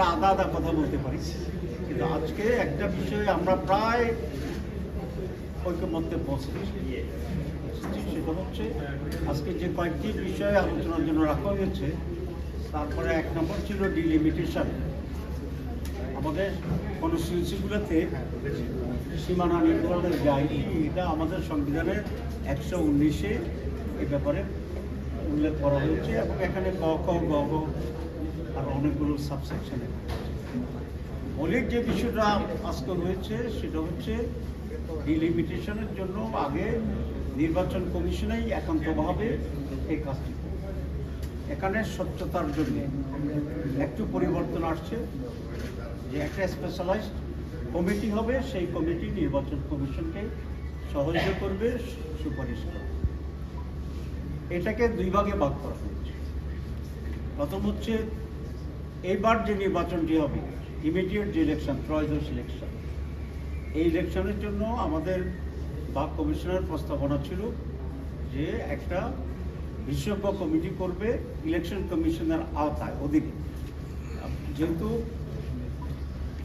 আমরা আদা আদা কথা বলতে পারি। কিন্তু আজকে একটা বিষয়ে আমরা প্রায় ঐক্যমত্যে পৌঁছেছি সেটা হচ্ছে, আজকে যে কয়েকটি বিষয়ে আলোচনার জন্য রাখা হয়েছে, তারপরে এক নম্বর ছিল ডিলিমিটেশন আমাদের কনস্টিটিউন্সিগুলোতে সীমানা নির্ধারণের যে আইন এটা আমাদের সংবিধানের একশো উনিশে এ ব্যাপারে উল্লেখ করা হয়েছে এবং এখানে ক খ গ আর অনেকগুলো সাবসেকশনে মৌলিক যে বিষয়টা আজকে রয়েছে, সেটা হচ্ছে ডিলিমিটেশনের জন্য আগে নির্বাচন কমিশনেই একান্তভাবে এই কাজটি। এখানে স্বচ্ছতার জন্য একটু পরিবর্তন আসছে। যে একটা স্পেশালাইজড কমিটি হবে, সেই কমিটি নির্বাচন কমিশনকে সহযোগিতা করবে, সুপারিশ করবে। এটাকে দুই ভাগে ভাগ করা হয়েছে। প্রথম হচ্ছে এইবার যে নির্বাচনটি হবে ইমিডিয়েট যে ইলেকশন ত্রয়োদশ ইলেকশন এই ইলেকশনের জন্য আমাদের বা কমিশনের প্রস্তাবনা ছিল যে একটা বিশেষজ্ঞ কমিটি করবে ইলেকশন কমিশনের আওতায়, অধীনে। যেহেতু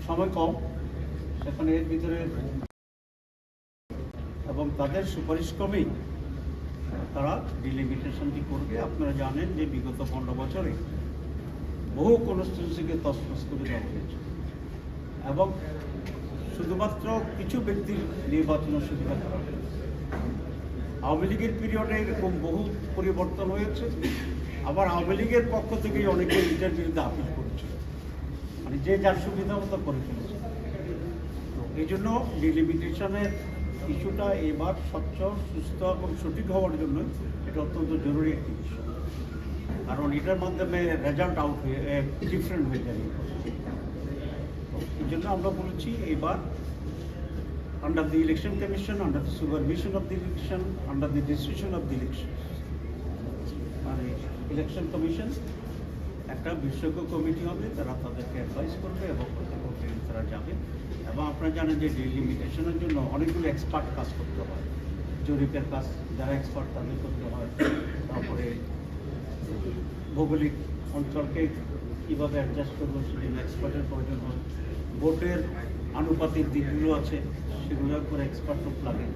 সময় কম, সেখানে এর ভিতরে এবং তাদের সুপারিশ ক্রমেই তারা ডিলিমিটেশনটি করবে। আপনারা জানেন যে বিগত পনেরো বছরে বহু কনস্টিটিউন্সিকে তসনস করে দেওয়া হয়েছে। এবং শুধুমাত্র কিছু ব্যক্তির নির্বাচনের সুবিধা করা হয়েছে। আওয়ামী লীগের পিরিয়ডে এরকম বহু পরিবর্তন হয়েছে। আবার আওয়ামী লীগের পক্ষ থেকে অনেকে এটার বিরুদ্ধে আপিল করেছে। মানে যে যার সুবিধা মতো করে ফেলেছে। এই জন্য ডিলিমিটেশনের ইস্যুটা এবার স্বচ্ছ, সুস্থ এবং সঠিক হওয়ার জন্য এটা অত্যন্ত জরুরি একটি বিষয়। কারণ এটার মাধ্যমে রেজাল্ট আউট হয়ে ডিফারেন্ট হয়ে যায় এই জন্য আমরা বলেছি এবার under the election commission under the supervision of the election under the decision of the election মানে ইলেকশন কমিশন একটা বিশেষজ্ঞ কমিটি হবে, তারা তাদেরকে অ্যাডভাইস করবে এবং প্রত্যেক তারা যাবে। এবং আপনারা জানেন যে ডিলিমিটেশনের জন্য অনেকগুলো এক্সপার্ট কাজ করতে হয়। জরিপের কাজ, যারা এক্সপার্ট তাদের করতে হয়। তারপরে ভৌগোলিক অঞ্চলকে কীভাবে অ্যাডজাস্ট করব সেজন্য এক্সপার্টের প্রয়োজন হয়। ভোটের আনুপাতিক দিকগুলো আছে সেগুলোর উপর এক্সপার্ট লোক লাগে।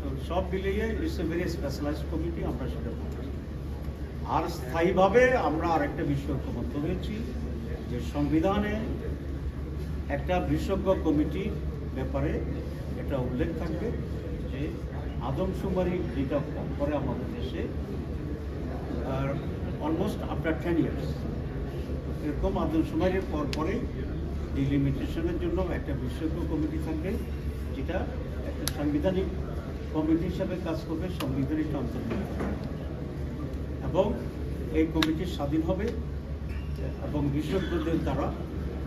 তো সব মিলিয়ে it's a very specialised committee আমরা সেটা আর স্থায়ীভাবে আমরা আরেকটা বিষয় ঐক্যমত্য হয়েছি, যে সংবিধানে একটা বিশেষজ্ঞ কমিটির ব্যাপারে এটা উল্লেখ থাকবে, যে আদমশুমারি যেটা করে আমাদের দেশে অলমোস্ট আফটার টেন ইয়ার্স এরকম আদমশুমারির পর পরেই ডিলিমিটেশনের জন্য একটা বিশেষজ্ঞ কমিটি থাকবে যেটা একটা সাংবিধানিক কমিটি হিসাবে কাজ করবে, সাংবিধানিক অন্তর্ভুক্ত। এবং এই কমিটি স্বাধীন হবে এবং বিশেষজ্ঞদের দ্বারা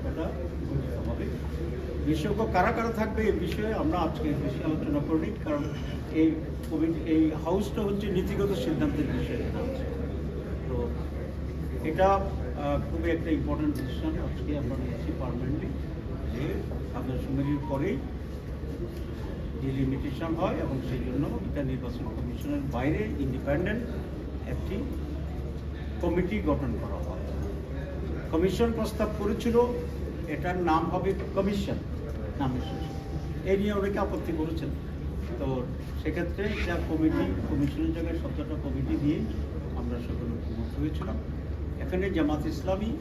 এটা গঠিত হবে। বিশেষজ্ঞ কারা কারা থাকবে এই বিষয়ে আমরা আজকে বেশি আলোচনা করিনি, কারণ এই কমিটি, এই হাউসটা হচ্ছে নীতিগত সিদ্ধান্তের বিষয়ে। এটা খুবই একটা ইম্পর্টেন্ট ডিসিশন আজকে আমরা নিয়েছি পারমানেন্টলি যে আপনার সুমেরির পরেই ডিলিমিটেশন হয় এবং সেই জন্য এটা নির্বাচন কমিশনের বাইরে ইন্ডিপেন্ডেন্ট একটি কমিটি গঠন করা হয়। কমিশন প্রস্তাব করেছিল, এটার নাম হবে কমিশন নামের শেষে এই নিয়ে অনেকে আপত্তি করেছেন। তো সেক্ষেত্রে এটা কমিটি কমিশনের জায়গায় শব্দটা কমিটি দিয়ে আমরা সকলে ঐক্যমত হয়েছিলাম। এখানে জামাত ইসলামী,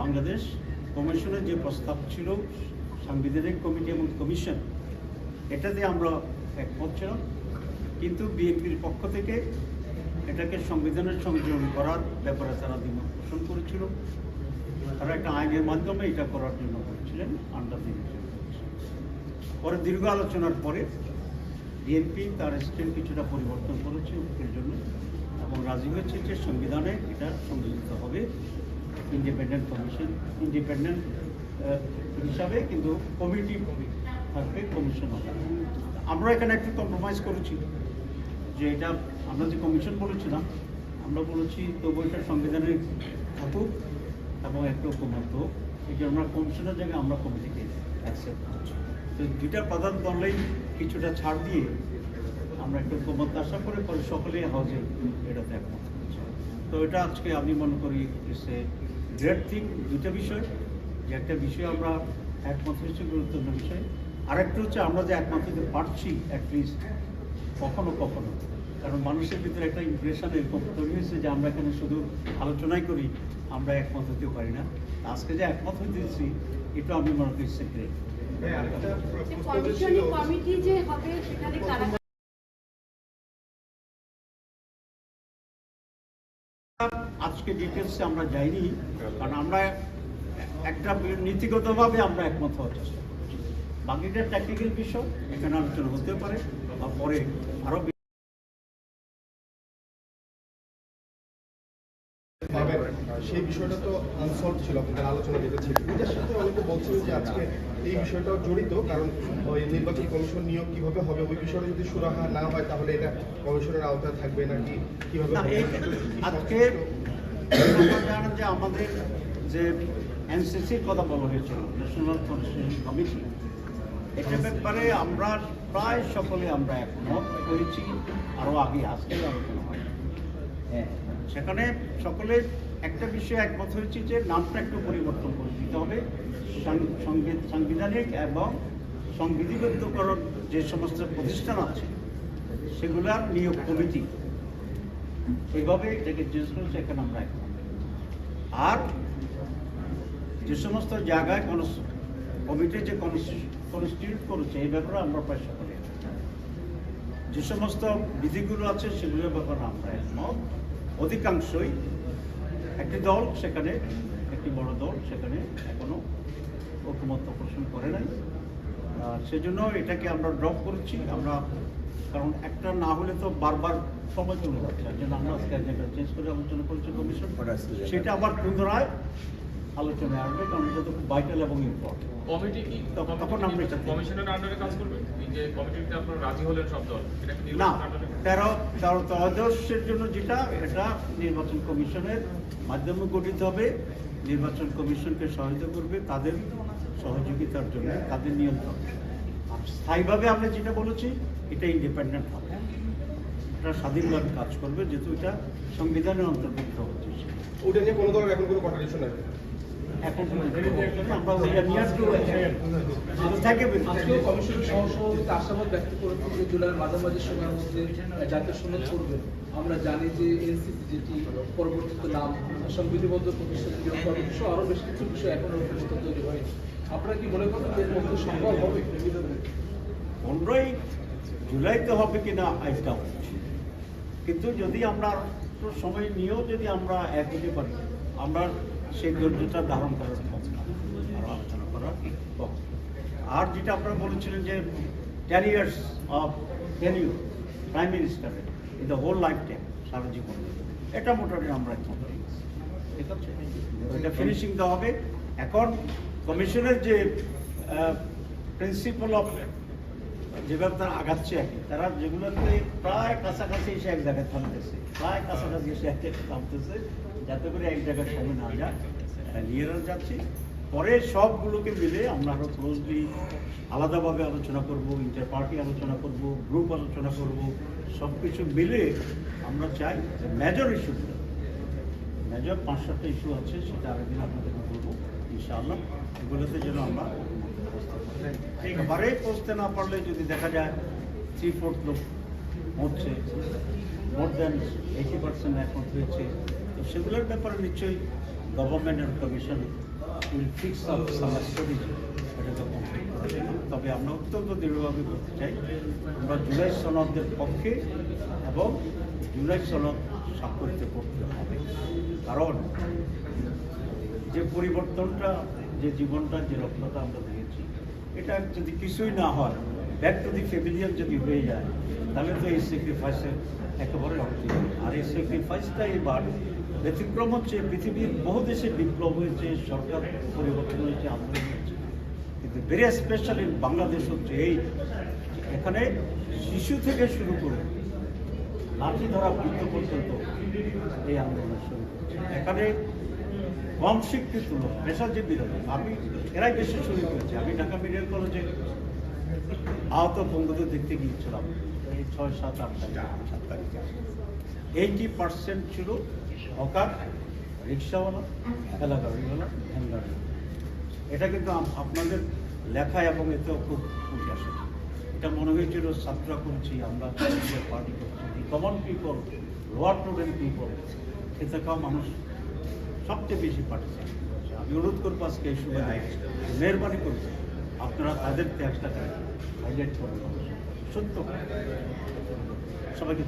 বাংলাদেশ কমিশনের যে প্রস্তাব ছিল, সাংবিধানিক কমিটি এবং কমিশন, এটাতে আমরা একমত ছিলাম। কিন্তু বিএনপির পক্ষ থেকে এটাকে সংবিধানের সংযোজন করার ব্যাপারে তারা দ্বিমত পোষণ করেছিল। তারা একটা আইনের মাধ্যমে এটা করার জন্য করেছিলেন আন্ডার দি পরে দীর্ঘ আলোচনার পরে বিএনপি তার স্ট্যান্ড কিছুটা পরিবর্তন করেছে ঐক্যের জন্য এবং রাজি হয়েছে যে সংবিধানে এটা সংযোজিত হবে ইন্ডিপেন্ডেন্ট কমিশন ইন্ডিপেন্ডেন্ট হিসাবে কিন্তু কমিটি থাকবে কমিশন হবে। আমরা এখানে একটু কম্প্রোমাইজ করেছি, যে এটা আমরা যে কমিশন বলেছিলাম, আমরা বলেছি তবু এটা সংবিধানে থাকুক এবং একটু হোক, এই যে আমরা কমিশনের জায়গায় আমরা কমিটিকে অ্যাকসেপ্ট করছি। তো দুইটা প্রধান দলেই কিছুটা ছাড় দিয়ে আমরা একটু ঐক্যমত্য আশা করে পরে সকলেই হাউজে এটাতে একমত তো এটা আজকে আমি মনে করি এ গ্রেট থিং দুইটা বিষয়। যে একটা বিষয় আমরা একমত হয়েছি গুরুত্বপূর্ণ বিষয়। আরেকটা হচ্ছে আমরা যে একমত হতে পারছি অ্যাটলিস্ট কখনো কখনো। কারণ মানুষের ভিতরে একটা ইমপ্রেশন এরকম তৈরি হয়েছে যে আমরা এখানে শুধু আলোচনাই করি আমরা একমত হতেও পারি না। আজকে যে একমত হইতেছি এটা আমি মনে করি সেক্রেট আজকে ডিটেলসে আমরা যাইনি কারণ আমরা একটা নীতিগতভাবে আমরা একমত হওয়ার চেষ্টা করছি। বাকিটা টেকনিক্যাল বিষয় এখানে আলোচনা হতে পারে বা পরে আরও সেই বিষয়টা তো আনসলভ ছিল আপনাদের আলোচনা যেটা ছিল। এটার সাথে অনেকে বলছেন যে আজকে এই বিষয়টাও জড়িত কারণ ওই নির্বাচন কমিশন নিয়োগ কীভাবে হবে ওই বিষয়টা যদি সুরাহা না হয় তাহলে এটা কমিশনের আওতায় থাকবে নাকি? কীভাবে আজকে জানেন যে আমাদের যে কথা বলা ন্যাশনাল ব্যাপারে আমরা প্রায় সকলে আমরা একমত আরও আগে আলোচনা হ্যাঁ সেখানে সকলে একটা বিষয়ে একমত হয়েছি যে নামটা একটু পরিবর্তন করে দিতে হবে সাংবিধানিক এবং সংবিধিবদ্ধকরণ যে সমস্ত প্রতিষ্ঠান আছে সেগুলার নিয়োগ কমিটি এইভাবে এটাকে চেঞ্জ করেছে, এখানে আমরা একমত আর যে সমস্ত জায়গায় কোনো কমিটি যে কনস্টিটিউট করেছে, এই ব্যাপারে আমরা প্রায় করি যে সমস্ত বিধিগুলো আছে, সেগুলোর ব্যাপারে আমরা একমত। অধিকাংশই একটি দল সেখানে, একটি বড় দল সেখানে এখনও ঐকমত্য পোষণ করে নাই। সেজন্য এটাকে আমরা ড্রপ করেছি। আমরা কারণ একটা না হলে তো বারবার সময় চলে যাচ্ছে। জন্য আমরা আজকে যেটা চেঞ্জ করে আলোচনা করেছি কমিশন সেটা আবার পুনরায় আলোচনায় আসবে কারণ এটা তো খুব ভাইটাল এবং ইম্পর্টেন্ট কমিটি কি? তখন- তখন আমরা এটা- কমিশনের আন্ডারে কাজ করবে? যে কমিটিতে আপনারা রাজি হলেন সব দল এটা কি না তেরো তেরো ত্রয়োদশের জন্য যেটা এটা নির্বাচন কমিশনের মাধ্যমে গঠিত হবে। নির্বাচন কমিশনকে সহায়তা করবে তাদের সহযোগিতার জন্য তাদের নিয়ন্ত্রণ। স্থায়ীভাবে আমরা যেটা বলেছি এটা ইন্ডিপেন্ডেন্ট হবে। এটা স্বাধীনভাবে কাজ করবে যেহেতু এটা সংবিধানের অন্তর্ভুক্ত হচ্ছে ওটা নিয়ে কোনো দলের এখন কোনো কন্ট্রাডিকশন আছে? এখন আমরা ওইটা নিয়ে আসব থাকে আজকেও কমিশনের সহসভাপতি আশাবাদ ব্যক্ত করেছেন যে জুলাইয়ের মাঝামাঝি সময়ের মধ্যে জাতীয় সনদ করবে। আমরা জানি যে এনসিসি যেটি পরবর্তীতে নাম সংবিধিবদ্ধ প্রতিষ্ঠান আরও বেশ কিছু বিষয় এখনও পর্যন্ত তৈরি হয়নি। আপনারা কি মনে করেন যে মধ্যে সম্ভব হবে? পনেরোই জুলাইতে হবে কিনা আইসটা হচ্ছে কিন্তু যদি আমরা সময় নিয়েও যদি আমরা এক হতে পারি আমরা সেই ধৈর্যটা ধারণ করার ক্ষমতা আলোচনা করার আর যেটা আপনারা বলেছিলেন যে ten years of value prime মিনিস্টারের in the whole life time সারা জীবন। এটা মোটামুটি আমরা ঠিক আছে এটা ফিনিশিং দেওয়া হবে। এখন কমিশনের যে প্রিন্সিপাল অফ যেভাবে তারা আগাচ্ছে আর কি, তারা যেগুলোতে প্রায় কাছাকাছি এসে এক জায়গায় থামতেছে, প্রায় কাছাকাছি এসে এক জায়গায় থামতেছে, যাতে করে এক জায়গায় সময় না যায় নিয়ে যাচ্ছি। পরে সবগুলোকে মিলে আমরা আরও ক্লোজলি আলাদাভাবে আলোচনা করব ইন্টার পার্টি আলোচনা করব গ্রুপ আলোচনা করব সব কিছু মিলে আমরা চাই যে মেজর ইস্যুগুলো মেজর পাঁচ সাতটা ইস্যু আছে, সেটা আরেকদিন আপনাদেরকে বলব ইনশাআল্লাহ। এগুলোতে যেন আমরা একেবারে পৌঁছতে না পারলে যদি দেখা যায় থ্রি ফোর্থ লোক হচ্ছে মোর দেন এইটি পার্সেন্ট একমত হয়েছে, তো সেগুলোর ব্যাপারে নিশ্চয়ই government and commission will fix up some তবে আমরা অত্যন্ত দৃঢ়ভাবে বলতে চাই, আমরা জুলাই সনদের পক্ষে এবং জুলাই সনদ স্বাক্ষরিত করতে হবে। কারণ যে পরিবর্তনটা যে জীবনটা যে লক্ষ্যটা আমরা দিয়েছি এটা যদি কিছুই না হয় ব্যাক টু দি ফেমিলিয়ার যদি হয়ে যায়, তাহলে তো এই স্যাক্রিফাইসের একেবারে নেই। আর এই স্যাক্রিফাইসটা এবার ব্যতিক্রম হচ্ছে, পৃথিবীর বহু দেশে বিপ্লব হয়েছে, সরকার পরিবর্তন হয়েছে, আন্দোলন হয়েছে কিন্তু ভেরি স্পেশাল ইন বাংলাদেশ হচ্ছে এই এখানে শিশু থেকে শুরু করে লাঠি ধরা বৃদ্ধ পর্যন্ত এই আন্দোলন শুরু এখানে শিক্ষিত লোক পেশাজীবীরা আমি এরাই বেশি শুরু করেছি আমি ঢাকা মেডিকেল কলেজে আহত বন্ধুদের দেখতে গিয়েছিলাম। এই ছয়, সাত, আট তারিখ, সাত তারিখে। এইটি পার্সেন্ট ছিল হকার, রিক্সাওয়ালা ঠেলা গাড়িওয়ালা ভ্যান এটা কিন্তু আপনাদের লেখা এবং এতেও খুব উঠে আসে। এটা মনে হয়েছিল ছাত্ররা করছি, আমরা পার্টি করছি। Common people lower student people খেতে খাওয়া মানুষ সবচেয়ে বেশি পার্টিসিপেট করছে। আমি অনুরোধ করব আজকে এই সময় মেহরবানি করব আপনারা তাদের ত্যাগটা হাইলাইট করবেন সত্য। সবাইকে